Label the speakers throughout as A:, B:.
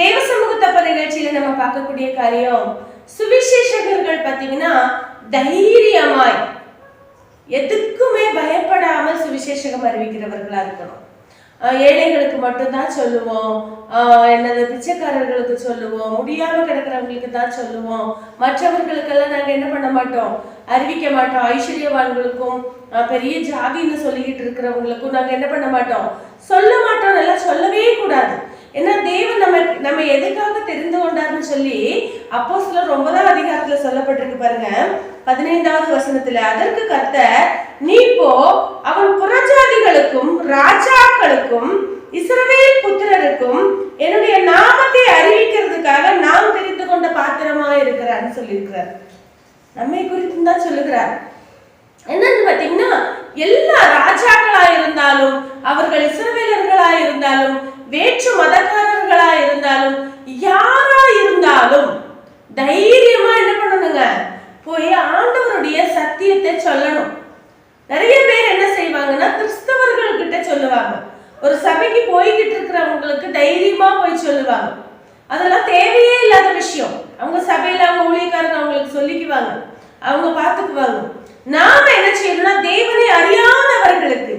A: தேவ சமூகத்தப்ப நிகழ்ச்சியில நம்ம பார்க்கக்கூடிய காரியம் சுவிசேஷகர்கள் பார்த்தீங்கன்னா தைரியமாய் எதுக்குமே பயப்படாமல் சுவிசேஷகம் அறிவிக்கிறவர்களா இருக்கணும். ஏழைகளுக்கு மட்டும்தான் சொல்லுவோம். என்னது பிச்சைக்காரர்களுக்கு சொல்லுவோம். முடியாம கிடக்கிறவங்களுக்கு தான் சொல்லுவோம். மற்றவர்களுக்கெல்லாம் நாங்க என்ன பண்ண மாட்டோம்? அறிவிக்க மாட்டோம். ஐஸ்வர்யவான்களுக்கும் பெரிய ஜாதின்னு சொல்லிக்கிட்டு இருக்கிறவங்களுக்கும் நாங்க என்ன பண்ண மாட்டோம்? சொல்ல மாட்டோம். நல்லா சொல்லவே கூடாது. ஏன்னா தேவன் நம்ம எதுக்காக தெரிந்து கொண்டார்னு சொல்லி அப்போ சிலர் ஒன்பதாம் அதிகாரத்துல சொல்லப்பட்டிருக்கு பாருங்க. பதினைந்தாவது வசனத்துல அதற்கு கர்த்தர் நீ போ அவன் புறஜாதிகளுக்கும் ராஜாக்களுக்கும் இஸ்ரவேல் புத்திரருக்கும் என்னுடைய நாமத்தை அறிவிக்கிறதுக்காக நாம் தெரிந்து கொண்ட பாத்திரமா இருக்கிறான்னு சொல்லியிருக்கிறார். நம்மை குறித்து தான் சொல்லுகிறார். என்னன்னு பாத்தீங்கன்னா எல்லா ராஜாக்களா இருந்தாலும் அவர்கள் இஸ்ரவேலர்களா இருந்தாலும் வேற்று மதக்காரர்களா இருந்தாலும் யாரா இருந்தாலும் தைரியமா என்ன பண்ணணுங்க? போய் ஆண்டவருடைய சத்தியத்தை சொல்லணும். நிறைய பேர் என்ன செய்வாங்கன்னா கிறிஸ்தவர்கள் கிட்ட சொல்லுவாங்க. ஒரு சபைக்கு போய்கிட்டு இருக்கிறவங்களுக்கு தைரியமா போய் சொல்லுவாங்க. அதெல்லாம் தேவையே இல்லாத விஷயம். அவங்க சபையில அவங்க ஊழியக்காரங்க அவங்களுக்கு சொல்லிக்குவாங்க. அவங்க பார்த்துக்குவாங்க. நாம என்ன செய்யணும்னா தேவனை அறியாதவர்களுக்கு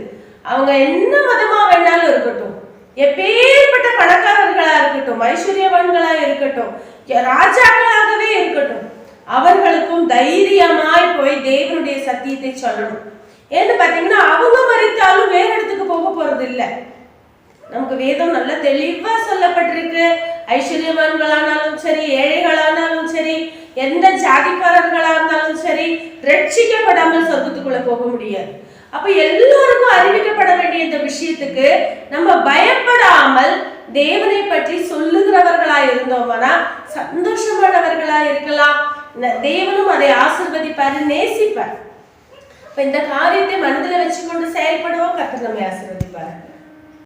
A: அவங்க என்ன மதமா வேணாலும் இருக்கட்டும். எப்பேற்பட்ட பணக்காரர்களா இருக்கட்டும் ஐஸ்வர்யவான்களா இருக்கட்டும் ராஜாக்களாகவே இருக்கட்டும் அவர்களுக்கும் தைரியமாய் போய் தேவனுடைய சத்தியத்தை சொல்லணும். ஏன்னு பாத்தீங்கன்னா அவங்க மறித்தாலும் வேற இடத்துக்கு போக போறது இல்லை நமக்கு வேதம் நல்ல தெளிவா சொல்லப்பட்டிருக்கு. ஐஸ்வர்யவான்களானாலும் சரி ஏழைகளானாலும் சரி எந்த ஜாதிக்காரர்களா இருந்தாலும் சரி ரட்சிக்கப்படாமல் சொர்க்கத்துக்குள்ள போக முடியாது. அப்ப எல்லோருக்கும் அறிவிக்கப்பட வேண்டிய இந்த விஷயத்துக்கு நம்ம பயப்படாமல் தேவனை பற்றி சொல்லுகிறவர்களா இருந்தோம்னா சந்தோஷமானவர்களா இருக்கலாம். தேவனும் அதை ஆசிர்வதிப்பாரு நேசிப்பார். இப்ப இந்த காரியத்தை மனதில் வச்சுக்கொண்டு செயல்படுவோம் கர்த்தர் நம்மை